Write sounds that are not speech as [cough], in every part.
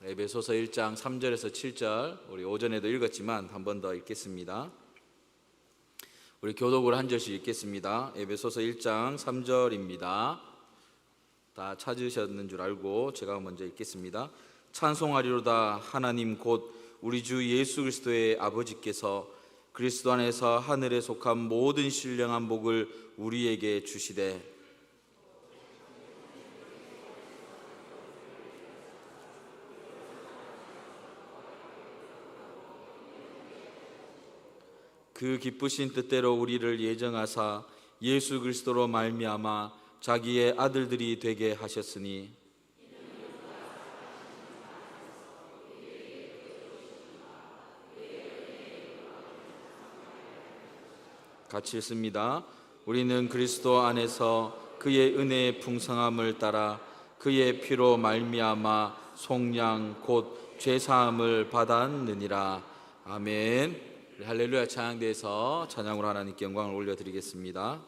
에베소서 1장 3절에서 7절 우리 오전에도 읽었지만 한 번 더 읽겠습니다. 우리 교독으로 한 절씩 읽겠습니다. 에베소서 1장 3절입니다. 다 찾으셨는 줄 알고 제가 먼저 읽겠습니다. 찬송하리로다 하나님 곧 우리 주 예수 그리스도의 아버지께서 그리스도 안에서 하늘에 속한 모든 신령한 복을 우리에게 주시되 그 기쁘신 뜻대로 우리를 예정하사 예수 그리스도로 말미암아 자기의 아들들이 되게 하셨으니 같이 읽습니다. 우리는 그리스도 안에서 그의 은혜의 풍성함을 따라 그의 피로 말미암아 속량 곧 죄 사함을 받았느니라. 아멘. 할렐루야 찬양대에서 찬양으로 하나님께 영광을 올려드리겠습니다.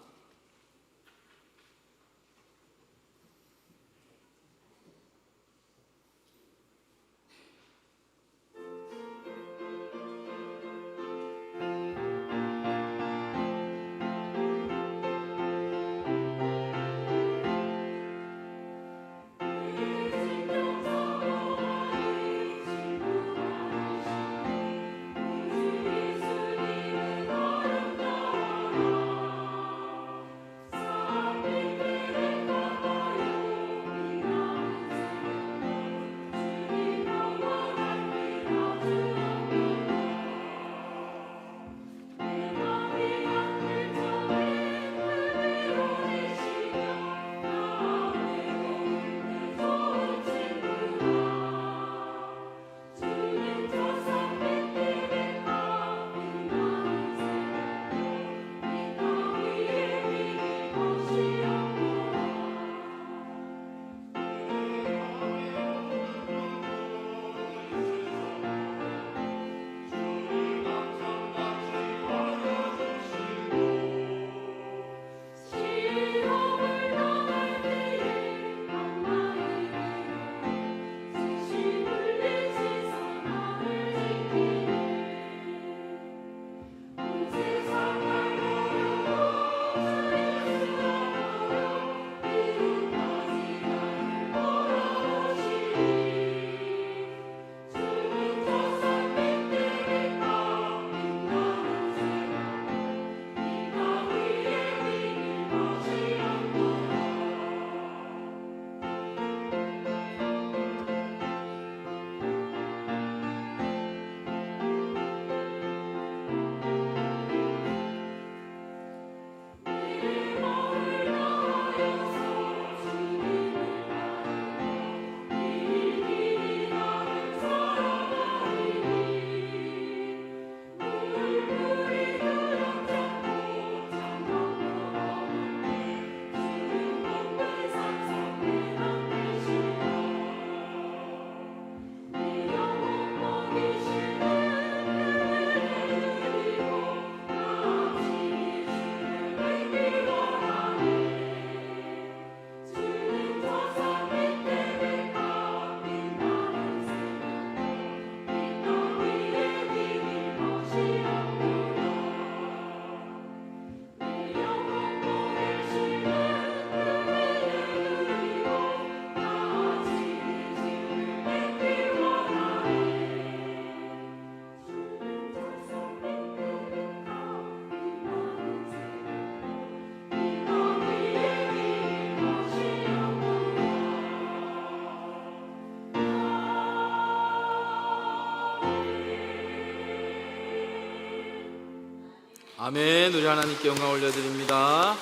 아멘. 우리 하나님께 영광 올려드립니다.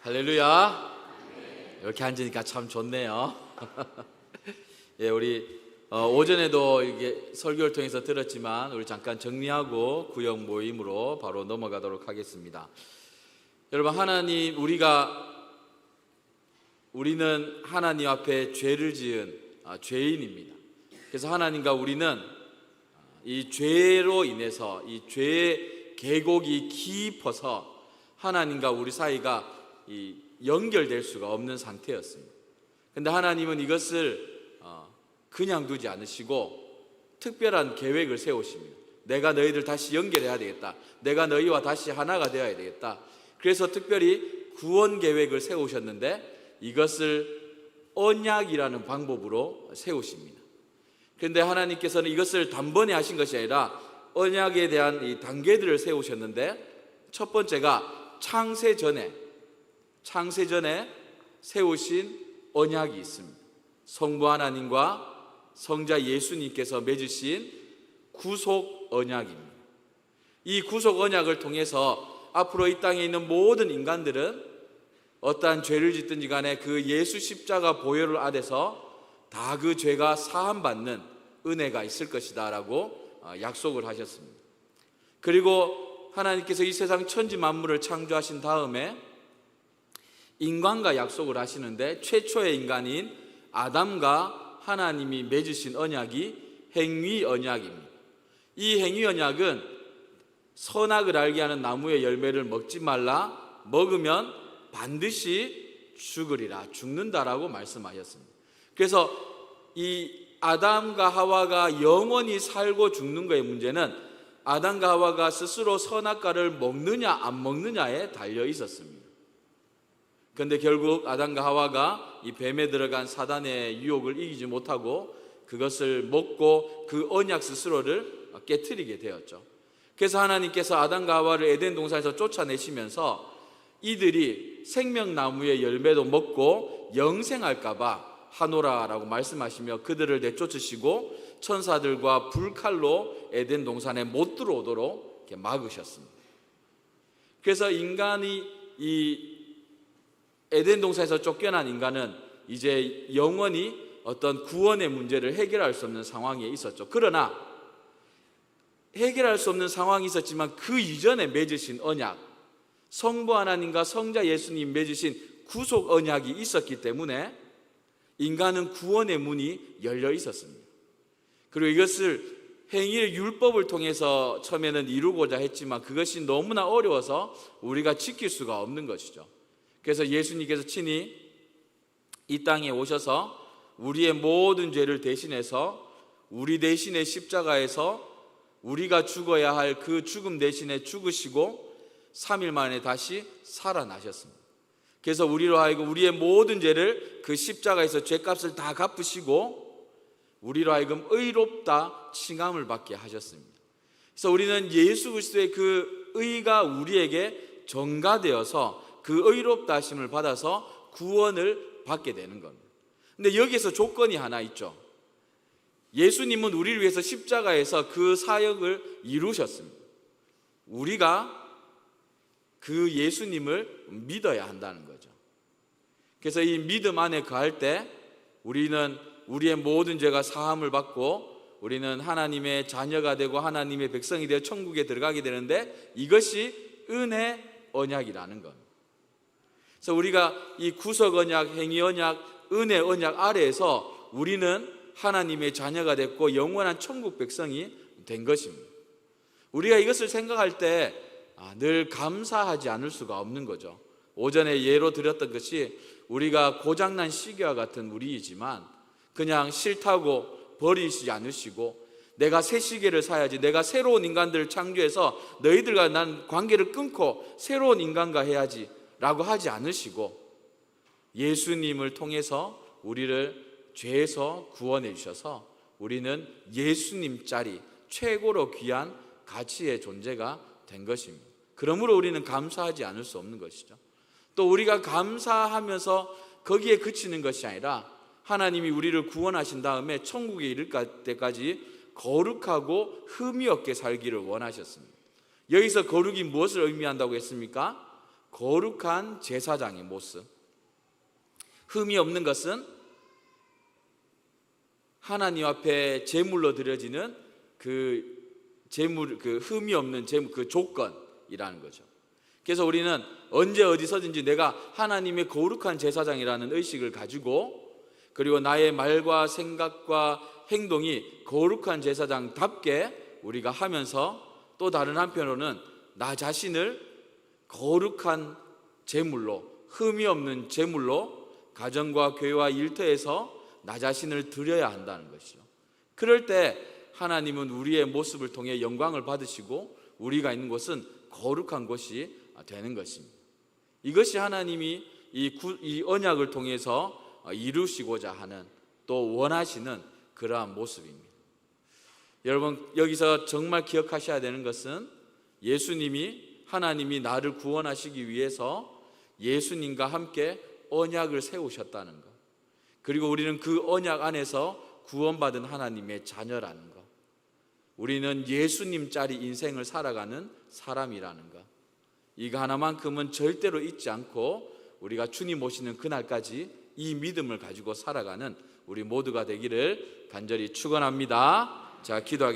할렐루야. 이렇게 앉으니까 참 좋네요. [laughs] 예, 우리 어, 오전에도 이게 설교를 통해서 들었지만 우리 잠깐 정리하고 구역 모임으로 바로 넘어가도록 하겠습니다. 여러분 하나님 우리가 우리는 하나님 앞에 죄를 지은 아, 죄인입니다. 그래서 하나님과 우리는 이 죄로 인해서 이 죄의 계곡이 깊어서 하나님과 우리 사이가 이 연결될 수가 없는 상태였습니다. 근데 하나님은 이것을 어, 그냥 두지 않으시고 특별한 계획을 세우십니다. 내가 너희들 다시 연결해야 되겠다. 내가 너희와 다시 하나가 되어야 되겠다. 그래서 특별히 구원 계획을 세우셨는데 이것을 언약이라는 방법으로 세우십니다. 그런데 하나님께서는 이것을 단번에 하신 것이 아니라 언약에 대한 이 단계들을 세우셨는데 첫 번째가 창세 전에 창세 전에 세우신 언약이 있습니다. 성부 하나님과 성자 예수님께서 맺으신 구속 언약입니다. 이 구속 언약을 통해서 앞으로 이 땅에 있는 모든 인간들은 어떠한 죄를 짓든지 간에 그 예수 십자가 보혈을 아래서 다 그 죄가 사함받는 은혜가 있을 것이다 라고 어, 약속을 하셨습니다. 그리고 하나님께서 이 세상 천지 만물을 창조하신 다음에 인간과 약속을 하시는데 최초의 인간인 아담과 하나님이 맺으신 언약이 행위 언약입니다. 이 행위 언약은 선악을 알게 하는 나무의 열매를 먹지 말라 먹으면 반드시 죽으리라 죽는다라고 말씀하셨습니다. 그래서 이 아담과 하와가 영원히 살고 죽는 거의 문제는 아담과 하와가 스스로 선악과를 먹느냐 안 먹느냐에 달려 있었습니다. 그런데 결국 아담과 하와가 이 뱀에 들어간 사단의 유혹을 이기지 못하고 그것을 먹고 그 언약 스스로를 깨뜨리게 되었죠. 그래서 하나님께서 아담과 하와를 에덴 동산에서 쫓아내시면서 이들이 생명나무의 열매도 먹고 영생할까봐 하노라라고 말씀하시며 그들을 내쫓으시고 천사들과 불칼로 에덴 동산에 못 들어오도록 막으셨습니다. 그래서 인간이 이 에덴 동산에서 쫓겨난 인간은 이제 영원히 어떤 구원의 문제를 해결할 수 없는 상황에 있었죠. 그러나 해결할 수 없는 상황이 있었지만 그 이전에 맺으신 언약, 성부 하나님과 성자 예수님 맺으신 구속 언약이 있었기 때문에 인간은 구원의 문이 열려 있었습니다. 그리고 이것을 행위의 율법을 통해서 처음에는 이루고자 했지만 그것이 너무나 어려워서 우리가 지킬 수가 없는 것이죠. 그래서 예수님께서 친히 이 땅에 오셔서 우리의 모든 죄를 대신해서 우리 대신에 십자가에서 우리가 죽어야 할 그 죽음 대신에 죽으시고 3일 만에 다시 살아나셨습니다. 그래서 우리로 하여금 우리의 모든 죄를 그 십자가에서 죄값을 다 갚으시고 우리로 하여금 의롭다 칭함을 받게 하셨습니다. 그래서 우리는 예수 그리스도의 그 의가 우리에게 전가되어서 그 의롭다 하심을 받아서 구원을 받게 되는 겁니다. 근데 여기에서 조건이 하나 있죠. 예수님은 우리를 위해서 십자가에서 그 사역을 이루셨습니다. 우리가 그 예수님을 믿어야 한다는 거죠. 그래서 이 믿음 안에 거할 때 우리는 우리의 모든 죄가 사함을 받고 우리는 하나님의 자녀가 되고 하나님의 백성이 되어 천국에 들어가게 되는데 이것이 은혜 언약이라는 것. 그래서 우리가 이 구속 언약, 행위 언약, 은혜 언약 아래에서 우리는 하나님의 자녀가 됐고 영원한 천국 백성이 된 것입니다. 우리가 이것을 생각할 때 아, 늘 감사하지 않을 수가 없는 거죠. 오전에 예로 드렸던 것이 우리가 고장난 시계와 같은 우리이지만 그냥 싫다고 버리시지 않으시고 내가 새 시계를 사야지 내가 새로운 인간들을 창조해서 너희들과 난 관계를 끊고 새로운 인간과 해야지 라고 하지 않으시고 예수님을 통해서 우리를 죄에서 구원해 주셔서 우리는 예수님 짜리 최고로 귀한 가치의 존재가 된 것입니다. 그러므로 우리는 감사하지 않을 수 없는 것이죠. 또 우리가 감사하면서 거기에 그치는 것이 아니라 하나님이 우리를 구원하신 다음에 천국에 이를 때까지 거룩하고 흠이 없게 살기를 원하셨습니다. 여기서 거룩이 무엇을 의미한다고 했습니까? 거룩한 제사장의 모습. 흠이 없는 것은 하나님 앞에 제물로 드려지는 그 제물 그 흠이 없는 제물 그 조건이라는 거죠. 그래서 우리는 언제 어디서든지 내가 하나님의 거룩한 제사장이라는 의식을 가지고 그리고 나의 말과 생각과 행동이 거룩한 제사장답게 우리가 하면서 또 다른 한편으로는 나 자신을 거룩한 제물로 흠이 없는 제물로 가정과 교회와 일터에서 나 자신을 드려야 한다는 것이죠. 그럴 때 하나님은 우리의 모습을 통해 영광을 받으시고 우리가 있는 곳은 거룩한 곳이 되는 것입니다. 이것이 하나님이 이, 구, 이 언약을 통해서 이루시고자 하는 또 원하시는 그러한 모습입니다. 여러분 여기서 정말 기억하셔야 되는 것은 예수님이 하나님이 나를 구원하시기 위해서 예수님과 함께 언약을 세우셨다는 것. 그리고 우리는 그 언약 안에서 구원받은 하나님의 자녀라는 것. 우리는 예수님 짜리 인생을 살아가는 사람이라는 것. 이거 하나만큼은 절대로 잊지 않고 우리가 주님 오시는 그날까지 이 믿음을 가지고 살아가는 우리 모두가 되기를 간절히 축원합니다. 자, 기도하겠습니다.